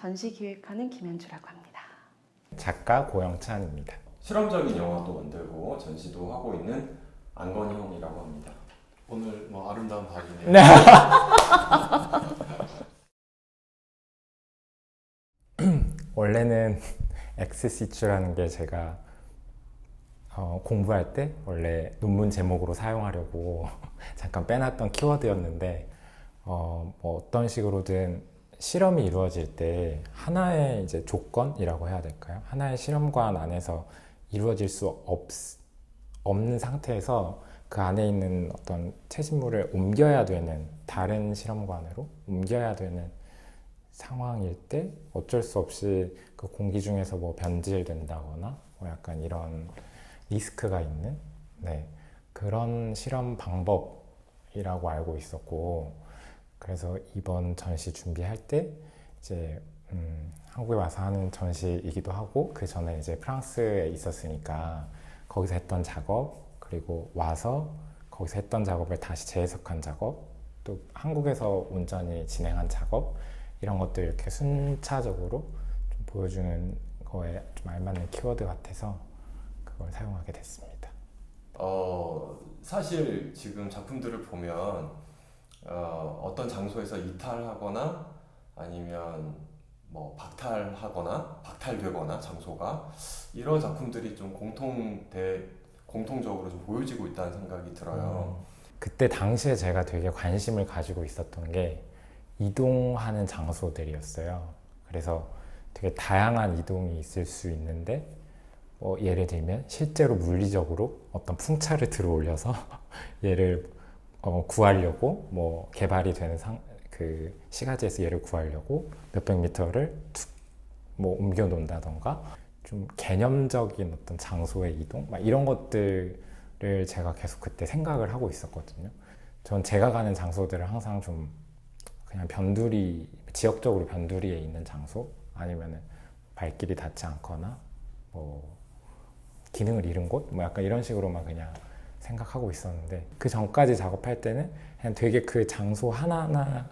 전시 기획하는 김현주라고 합니다. 작가 고영찬입니다. 실험적인 영화도 만들고 전시도 하고 있는 안건형이라고 합니다. 오늘 뭐 아름다운 밤이네요. 네. 원래는 XC추라는 게 제가 어, 공부할 때 원래 논문 제목으로 사용하려고 잠깐 빼놨던 키워드였는데 어, 뭐 어떤 식으로든 실험이 이루어질 때 하나의 이제 조건이라고 해야 될까요? 하나의 실험관 안에서 이루어질 수 없, 없는 상태에서 그 안에 있는 어떤 채집물을 옮겨야 되는 다른 실험관으로 옮겨야 되는 상황일 때 어쩔 수 없이 그 공기 중에서 뭐 변질된다거나 뭐 약간 이런 리스크가 있는 네, 그런 실험 방법이라고 알고 있었고 그래서 이번 전시 준비할 때 이제 음, 한국에 와서 하는 전시이기도 하고 그 전에 이제 프랑스에 있었으니까 거기서 했던 작업 그리고 와서 거기서 했던 작업을 다시 재해석한 작업 또 한국에서 온전히 진행한 작업 이런 것들 이렇게 순차적으로 좀 보여주는 거에 좀 알맞는 키워드 같아서 그걸 사용하게 됐습니다. 어, 사실 지금 작품들을 보면 어, 어떤 장소에서 이탈하거나 아니면 뭐 박탈하거나 박탈되거나 장소가 이런 작품들이 좀 공통대 공통적으로 좀 보여지고 있다는 생각이 들어요. 그때 당시에 제가 되게 관심을 가지고 있었던 게 이동하는 장소들이었어요. 그래서 되게 다양한 이동이 있을 수 있는데 뭐 예를 들면 실제로 물리적으로 어떤 풍차를 들어 올려서 얘를 어, 구하려고 뭐 개발이 되는 상, 그 시가지에서 얘를 구하려고 몇백 미터를 툭 뭐 옮겨 놓는다던가 좀 개념적인 어떤 장소의 이동? 막 이런 것들을 제가 계속 그때 생각을 하고 있었거든요. 전 제가 가는 장소들을 항상 좀 그냥 변두리 지역적으로 변두리에 있는 장소? 아니면은 발길이 닿지 않거나 뭐 기능을 잃은 곳? 뭐 약간 이런 식으로만 그냥 생각하고 있었는데 그 전까지 작업할 때는 그냥 되게 그 장소 하나하나에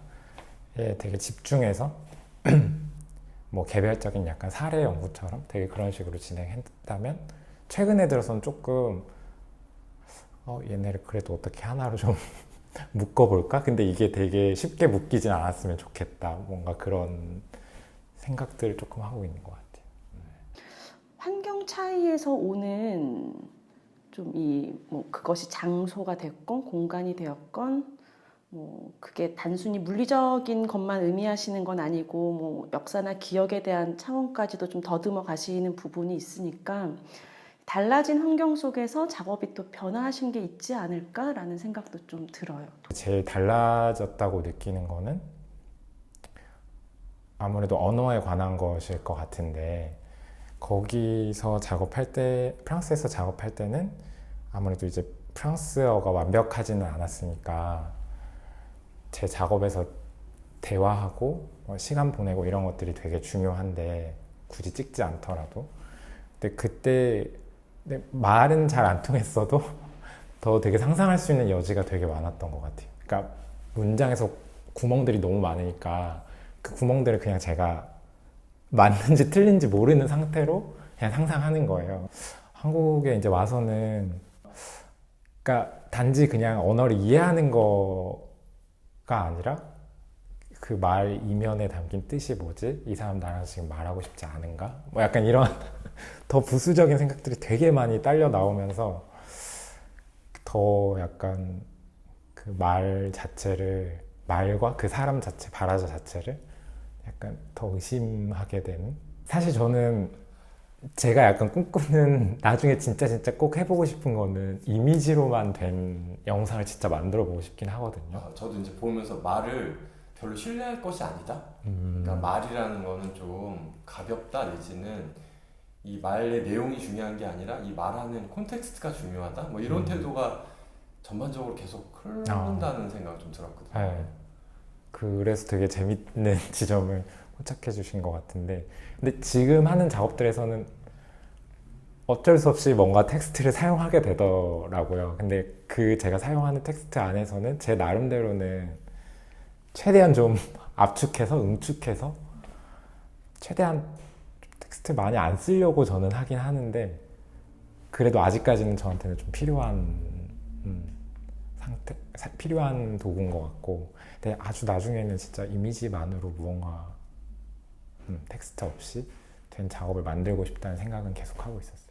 되게 집중해서 뭐 개별적인 약간 사례 연구처럼 되게 그런 식으로 진행했다면 최근에 들어서는 조금 어 얘네를 그래도 어떻게 하나로 좀 묶어볼까? 근데 이게 되게 쉽게 묶이진 않았으면 좋겠다. 뭔가 그런 생각들을 조금 하고 있는 것 같아요. 환경 차이에서 오는 좀 이 뭐 그것이 장소가 됐건 공간이 되었건 뭐 그게 단순히 물리적인 것만 의미하시는 건 아니고 뭐 역사나 기억에 대한 차원까지도 좀 더듬어 가시는 부분이 있으니까 달라진 환경 속에서 작업이 또 변화하신 게 있지 않을까라는 생각도 좀 들어요. 제일 달라졌다고 느끼는 거는 아무래도 언어에 관한 것일 것 같은데 거기서 작업할 때 프랑스에서 작업할 때는 아무래도 이제 프랑스어가 완벽하지는 않았으니까 제 작업에서 대화하고 뭐 시간 보내고 이런 것들이 되게 중요한데 굳이 찍지 않더라도 근데 그때 말은 잘 안 통했어도 더 되게 상상할 수 있는 여지가 되게 많았던 것 같아요. 그러니까 문장에서 구멍들이 너무 많으니까 그 구멍들을 그냥 제가 맞는지 틀린지 모르는 상태로 그냥 상상하는 거예요. 한국에 이제 와서는 그러니까 단지 그냥 언어를 이해하는 거가 아니라 그 말 이면에 담긴 뜻이 뭐지? 이 사람 나랑 지금 말하고 싶지 않은가? 뭐 약간 이런 더 부수적인 생각들이 되게 많이 딸려 나오면서 더 약간 그 말 자체를 말과 그 사람 자체 발화자 자체를 약간 더 의심하게 되는 사실 저는 제가 약간 꿈꾸는 나중에 진짜 진짜 꼭 해보고 싶은 거는 이미지로만 된 영상을 진짜 만들어 보고 싶긴 하거든요. 아, 저도 이제 보면서 말을 별로 신뢰할 것이 아니다. 음, 그러니까 말이라는 거는 좀 가볍다 내지는 이 말의 내용이 중요한 게 아니라 이 말하는 콘텍스트가 중요하다. 뭐 이런 음. 태도가 전반적으로 계속 흐른다는 생각이 좀 들었거든요. 네. 그래서 되게 재밌는 지점을 포착해 주신 것 같은데 근데 지금 하는 작업들에서는 어쩔 수 없이 뭔가 텍스트를 사용하게 되더라고요. 근데 그 제가 사용하는 텍스트 안에서는 제 나름대로는 최대한 좀 압축해서 응축해서 최대한 텍스트 많이 안 쓰려고 저는 하긴 하는데 그래도 아직까지는 저한테는 좀 필요한 음, 상태 사- 필요한 도구인 것 같고 근데 아주 나중에는 진짜 이미지만으로 무언가 음, 텍스트 없이 된 작업을 만들고 싶다는 생각은 계속 하고 있었어요.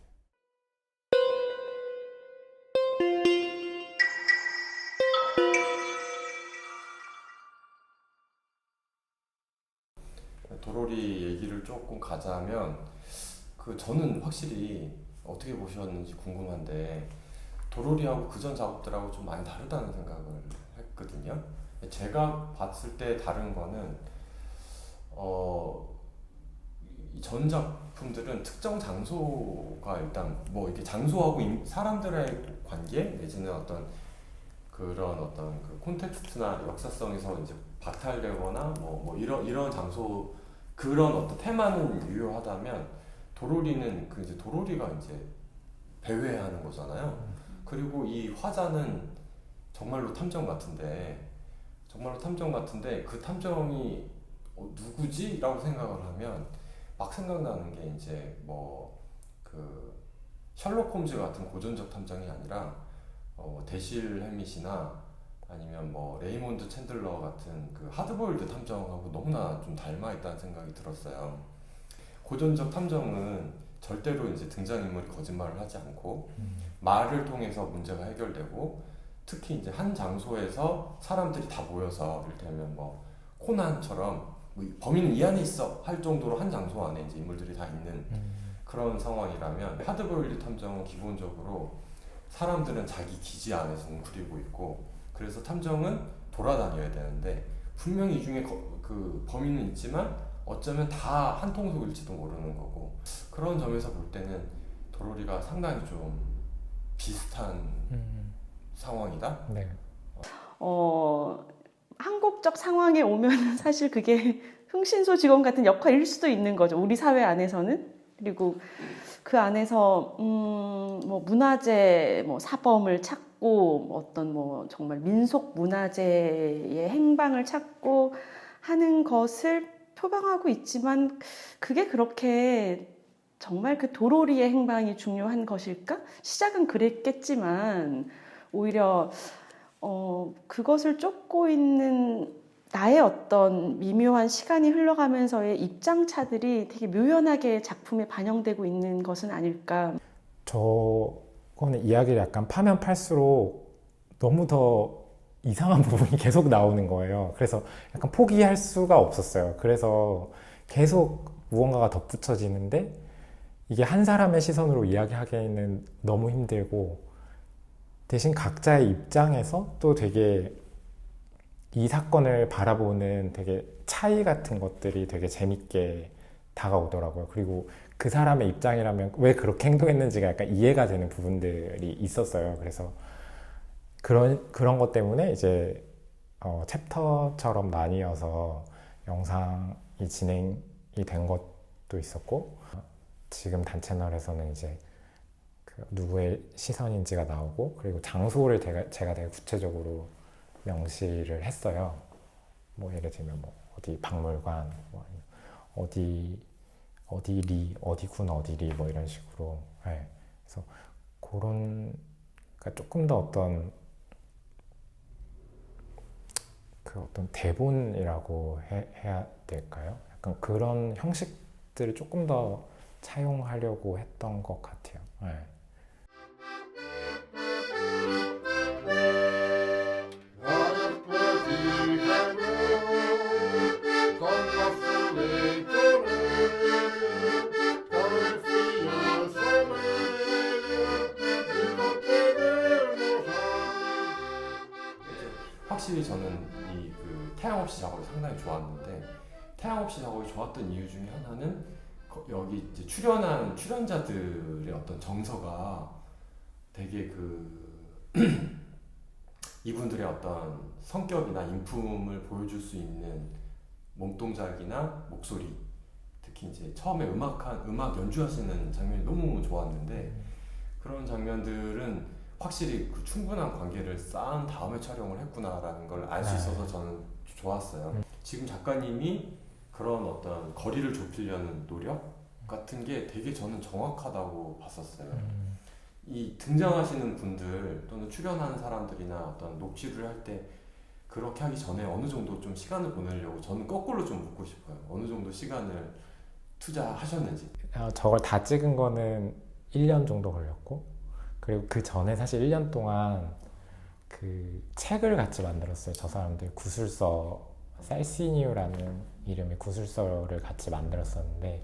도로리 얘기를 조금 가자면 그 저는 확실히 어떻게 보셨는지 궁금한데 도로리하고 그전 작업들하고 좀 많이 다르다는 생각을 했거든요. 제가 봤을 때 다른 거는 어, 이전 작품들은 특정 장소가 일단 뭐 이렇게 장소하고 인- 사람들의 관계 내지는 어떤 그런 어떤 그 콘텍스트나 역사성에서 이제 박탈되거나 뭐, 뭐 이런 이런 장소 그런 어떤 테마는 유효하다면 도로리는 그 이제 도로리가 이제 배회하는 거잖아요. 그리고 이 화자는 정말로 탐정 같은데 정말로 탐정 같은데 그 탐정이 어, 누구지?라고 생각을 하면 막 생각나는 게 이제 뭐 그 셜록 홈즈 같은 고전적 탐정이 아니라 어, 대실 해밋이나 아니면 뭐 레이몬드 챈들러 같은 그 하드보일드 탐정하고 너무나 좀 닮아 있다는 생각이 들었어요. 고전적 탐정은 절대로 이제 등장인물이 거짓말을 하지 않고 말을 통해서 문제가 해결되고 특히 이제 한 장소에서 사람들이 다 모여서 이를테면 뭐 코난처럼 뭐 범인은 이 안에 있어 할 정도로 한 장소 안에 이제 인물들이 다 있는 그런 상황이라면 하드보일드 탐정은 기본적으로 사람들은 자기 기지 안에서 웅크리고 있고 그래서 탐정은 돌아다녀야 되는데 분명히 이 중에 거- 그 범인은 있지만 어쩌면 다 한 통속일지도 모르는 거고 그런 점에서 볼 때는 도로리가 상당히 좀 비슷한 음, 상황이다. 네. 어, 한국적 상황에 오면 사실 그게 흥신소 직원 같은 역할일 수도 있는 거죠. 우리 사회 안에서는. 그리고 그 안에서 음, 뭐 문화재 뭐 사범을 찾고 어떤 뭐 정말 민속 문화재의 행방을 찾고 하는 것을 표방하고 있지만 그게 그렇게 정말 그 도로리의 행방이 중요한 것일까? 시작은 그랬겠지만 오히려 어, 그것을 쫓고 있는 나의 어떤 미묘한 시간이 흘러가면서의 입장차들이 되게 묘연하게 작품에 반영되고 있는 것은 아닐까. 저거는 이야기를 약간 파면 팔수록 너무 더 이상한 부분이 계속 나오는 거예요. 그래서 약간 포기할 수가 없었어요. 그래서 계속 무언가가 덧붙여지는데 이게 한 사람의 시선으로 이야기하기에는 너무 힘들고 대신 각자의 입장에서 또 되게 이 사건을 바라보는 되게 차이 같은 것들이 되게 재밌게 다가오더라고요. 그리고 그 사람의 입장이라면 왜 그렇게 행동했는지가 약간 이해가 되는 부분들이 있었어요. 그래서 그런 그런 것 때문에 이제 어, 챕터처럼 나뉘어서 영상이 진행이 된 것도 있었고 지금 단 채널에서는 이제 그 누구의 시선인지가 나오고 그리고 장소를 제가, 제가 되게 구체적으로 명시를 했어요. 뭐 예를 들면 뭐 어디 박물관, 뭐 어디 어디 리, 어디 군 어디 리 뭐 이런 식으로. 네. 그래서 그런 그러니까 조금 더 어떤 그 어떤 대본이라고 해, 해야 될까요? 약간 그런 형식들을 조금 더 차용하려고 했던 것 같아요. 네. 확실히 저는 이 그 태양 없이 작업이 상당히 좋았는데 태양 없이 작업이 좋았던 이유 중에 하나는 거- 여기 이제 출연한 출연자들의 어떤 정서가 되게 그 이분들의 어떤 성격이나 인품을 보여줄 수 있는 몸동작이나 목소리 특히 이제 처음에 음악한 음악 연주하시는 장면이 너무 좋았는데 그런 장면들은 확실히 그 충분한 관계를 쌓은 다음에 촬영을 했구나라는 걸 알수 네. 있어서 저는 좋았어요. 지금 작가님이 그런 어떤 거리를 좁히려는 노력 같은 게 되게 저는 정확하다고 봤었어요. 음, 이 등장하시는 분들 또는 출연하는 사람들이나 어떤 녹취를 할 때 그렇게 하기 전에 어느 정도 좀 시간을 보내려고 저는 거꾸로 좀 묻고 싶어요. 어느 정도 시간을 투자하셨는지. 어, 저걸 다 찍은 거는 1년 정도 걸렸고 그리고 그 전에 사실 1년 동안 그 책을 같이 만들었어요. 저 사람들 구술서 셀시니우라는 이름의 구술서를 같이 만들었었는데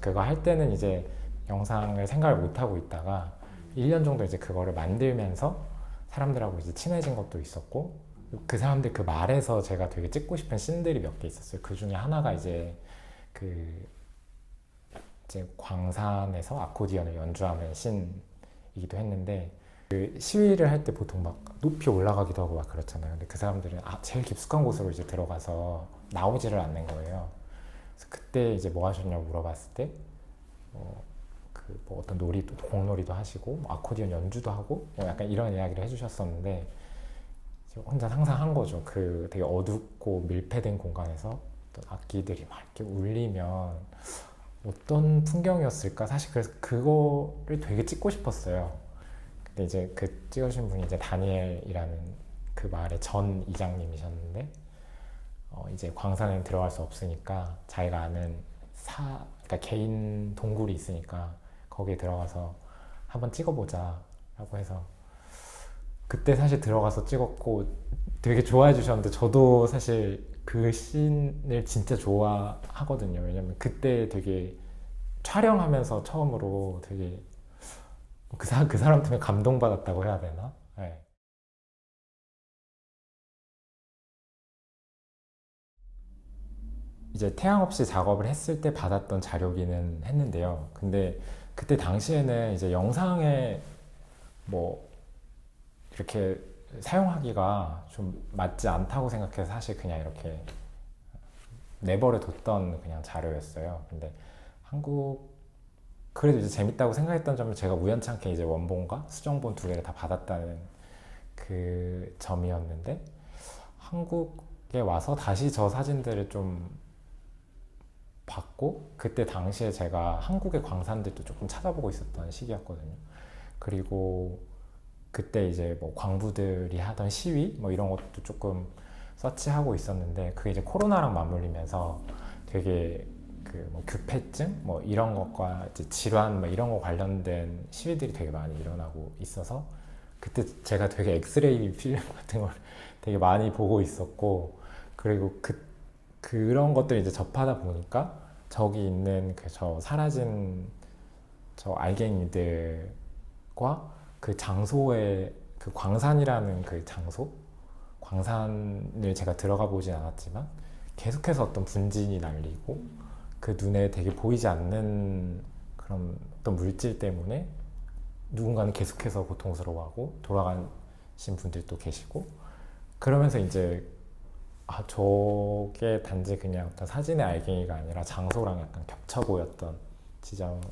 그거 할 때는 이제 영상을 생각을 못 하고 있다가 1년 정도 이제 그거를 만들면서 사람들하고 이제 친해진 것도 있었고 그 사람들 그 말에서 제가 되게 찍고 싶은 씬들이 몇 개 있었어요. 그 중에 하나가 이제 그 이제 광산에서 아코디언을 연주하는 씬이기도 했는데 그 시위를 할 때 보통 막 높이 올라가기도 하고 막 그렇잖아요. 근데 그 사람들은 아, 제일 깊숙한 곳으로 이제 들어가서 나오지를 않는 거예요. 그래서 그때 이제 뭐 하셨냐고 물어봤을 때, 어, 그 뭐 어떤 놀이도 공놀이도 하시고 뭐 아코디언 연주도 하고 뭐 약간 이런 이야기를 해주셨었는데 혼자 상상한 거죠. 그 되게 어둡고 밀폐된 공간에서 악기들이 막 이렇게 울리면 어떤 풍경이었을까? 사실 그래서 그거를 되게 찍고 싶었어요. 근데 이제 그 찍으신 분이 이제 다니엘이라는 그 마을의 전 이장님이셨는데 어 이제 광산에 들어갈 수 없으니까 자기가 아는 사 그러니까 개인 동굴이 있으니까 거기에 들어가서 한번 찍어보자라고 해서 그때 사실 들어가서 찍었고 되게 좋아해 주셨는데 저도 사실 그 씬을 진짜 좋아하거든요. 왜냐면 그때 되게 촬영하면서 처음으로 되게 그, 사, 그 사람 때문에 감동받았다고 해야 되나? 네. 이제 태양 없이 작업을 했을 때 받았던 자료기는 했는데요. 근데 그때 당시에는 이제 영상에 뭐 이렇게 사용하기가 좀 맞지 않다고 생각해서 사실 그냥 이렇게 내버려 뒀던 그냥 자료였어요. 근데 한국 그래도 이제 재밌다고 생각했던 점은 제가 우연찮게 이제 원본과 수정본 두 개를 다 받았다는 그 점이었는데 한국에 와서 다시 저 사진들을 좀 봤고 그때 당시에 제가 한국의 광산들도 조금 찾아보고 있었던 시기였거든요. 그리고 그때 이제 뭐 광부들이 하던 시위 뭐 이런 것도 조금 서치하고 있었는데 그게 이제 코로나랑 맞물리면서 되게 그 뭐 규폐증? 뭐 이런 것과 이제 질환 뭐 이런 거 관련된 시위들이 되게 많이 일어나고 있어서 그때 제가 되게 엑스레이 필름 같은 걸 되게 많이 보고 있었고 그리고 그 그런 것들 이제 접하다 보니까 저기 있는 그 저 사라진 저 알갱이들과 그 장소의 그 광산이라는 그 장소? 광산을 제가 들어가 보진 않았지만 계속해서 어떤 분진이 날리고 그 눈에 되게 보이지 않는 그런 어떤 물질 때문에 누군가는 계속해서 고통스러워하고 돌아가신 분들도 계시고 그러면서 이제 아 저게 단지 그냥 어떤 사진의 알갱이가 아니라 장소랑 약간 겹쳐 보였던 지점이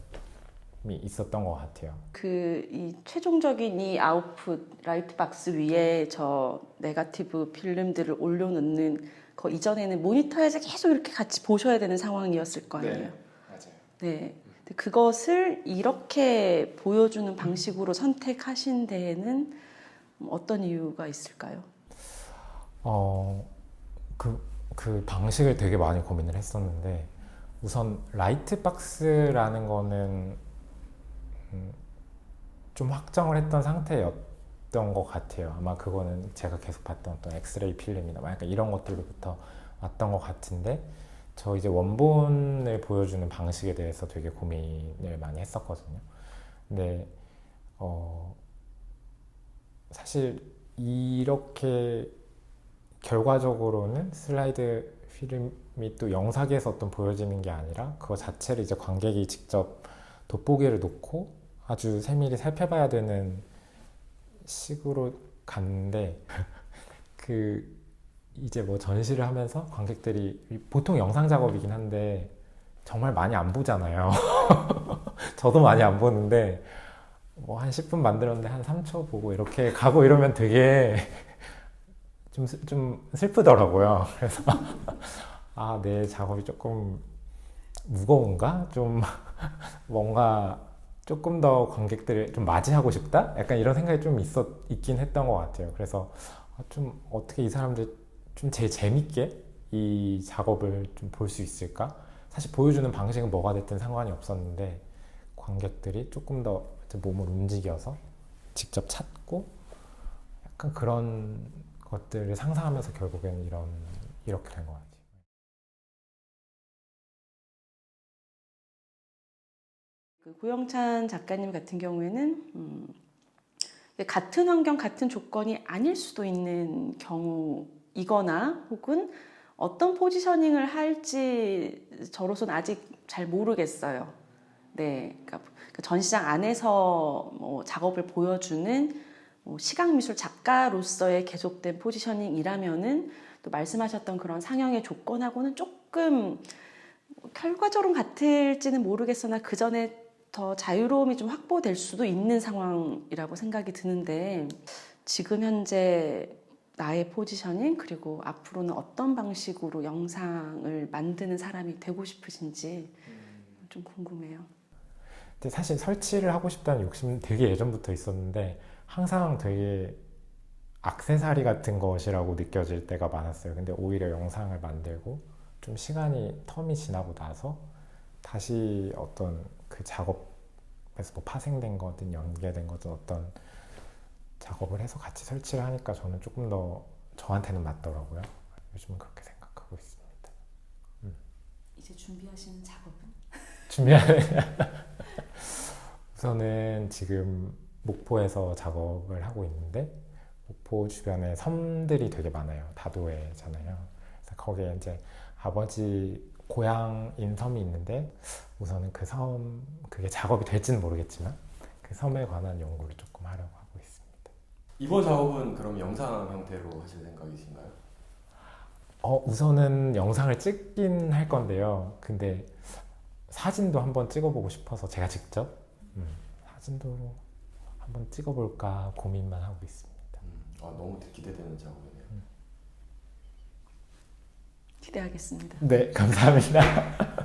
있었던 것 같아요. 그 이 최종적인 이 아웃풋 라이트 박스 위에 저 네가티브 필름들을 올려놓는 그 이전에는 모니터에서 계속 이렇게 같이 보셔야 되는 상황이었을 거 아니에요. 맞아요. 네. 그것을 이렇게 보여주는 방식으로 선택하신 데에는 어떤 이유가 있을까요? 어, 그, 그 방식을 되게 많이 고민을 했었는데, 우선 라이트 박스라는 거는 음, 좀 확정을 했던 상태였던 것 같아요. 아마 그거는 제가 계속 봤던 어떤 엑스레이 필름이나 막 약간 이런 것들로부터 왔던 것 같은데, 저 이제 원본을 보여주는 방식에 대해서 되게 고민을 많이 했었거든요. 근데, 어, 사실 이렇게 결과적으로는 슬라이드 필름이 또 영상에서 어떤 보여지는 게 아니라 그거 자체를 이제 관객이 직접 돋보기를 놓고 아주 세밀히 살펴봐야 되는 식으로 갔는데 그 이제 뭐 전시를 하면서 관객들이 보통 영상 작업이긴 한데 정말 많이 안 보잖아요. 저도 많이 안 보는데 뭐 한 10분 만들었는데 한 3초 보고 이렇게 가고 이러면 되게 좀, 슬- 좀 슬프더라고요. 그래서 아, 내 작업이 조금 무거운가? 좀 뭔가 조금 더 관객들을 좀 맞이하고 싶다? 약간 이런 생각이 좀 있었, 있긴 했던 것 같아요. 그래서 아, 좀 어떻게 이 사람들 좀 제일 재밌게 이 작업을 좀 볼 수 있을까? 사실 보여주는 방식은 뭐가 됐든 상관이 없었는데 관객들이 조금 더 몸을 움직여서 직접 찾고 약간 그런 것들을 상상하면서 결국에는 이런 이렇게 된 것 같아요. 그 고영찬 작가님 같은 경우에는 음, 같은 환경, 같은 조건이 아닐 수도 있는 경우이거나 혹은 어떤 포지셔닝을 할지 저로서는 아직 잘 모르겠어요. 네, 그러니까 그 전시장 안에서 뭐 작업을 보여주는 뭐 시각미술 작가로서의 계속된 포지셔닝이라면은 또 말씀하셨던 그런 상영의 조건하고는 조금 결과적으로 같을지는 모르겠으나 그 전에 더 자유로움이 좀 확보될 수도 있는 상황이라고 생각이 드는데 지금 현재 나의 포지셔닝 그리고 앞으로는 어떤 방식으로 영상을 만드는 사람이 되고 싶으신지 좀 궁금해요. 근데 사실 설치를 하고 싶다는 욕심은 되게 예전부터 있었는데 항상 되게 악세사리 같은 것이라고 느껴질 때가 많았어요. 근데 오히려 영상을 만들고 좀 시간이 텀이 지나고 나서 다시 어떤 그 작업에서 뭐 파생된 거든 연계된 거든 어떤 작업을 해서 같이 설치를 하니까 저는 조금 더 저한테는 맞더라고요. 요즘은 그렇게 생각하고 있습니다. 이제 준비하시는 작업은? 준비하는 우선은 지금 목포에서 작업을 하고 있는데 목포 주변에 섬들이 되게 많아요. 다도해잖아요. 그래서 거기에 이제 아버지 고향인 섬이 있는데 우선은 그 섬 그게 작업이 될지는 모르겠지만 그 섬에 관한 연구를 조금 하려고 하고 있습니다. 이번 작업은 그럼 영상 형태로 하실 생각이신가요? 어 우선은 영상을 찍긴 할 건데요. 근데 사진도 한번 찍어보고 싶어서 제가 직접 음, 사진도 한번 찍어볼까 고민만 하고 있습니다. 음, 아, 너무 기대되는 작업이네요. 기대하겠습니다. 네, 감사합니다.